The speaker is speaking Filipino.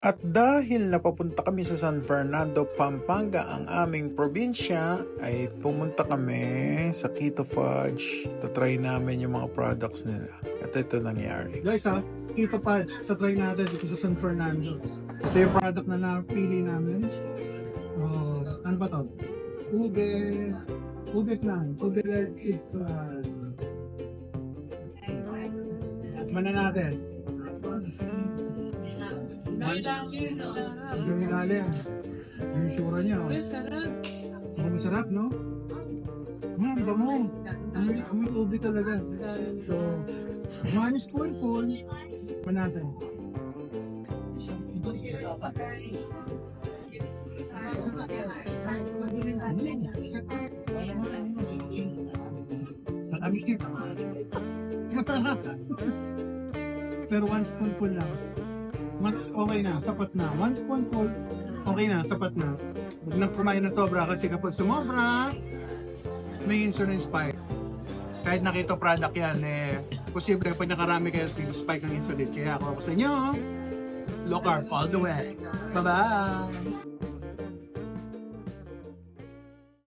At dahil napapunta kami sa San Fernando, Pampanga, ang aming probinsya, ay pumunta kami sa Keto Fudge. Tatry namin yung mga products nila. At ito nangyari. Guys ha, Keto Fudge, try natin dito sa San Fernando. Ito yung product na napili namin. Oh, ano ba to? Ube, ube flan, ube red flan. Tikman na natin. Ang ilalim. Yung sura niya. Oh. Ang masarap, no? Hmm, bango. Amoy ube talaga. So, one spoonful pa natin. Malamig Pero one spoonful lang. Okay na, sapat na. One spoonful, okay na, sapat na. Huwag na kumain na sobra kasi kapag sumobra, may insulin spike. Kahit nakita product yan, eh, posible pag nakarami kayo, spike ang insulin. Kaya ako ako sa inyo, low carb all the way. Bye-bye!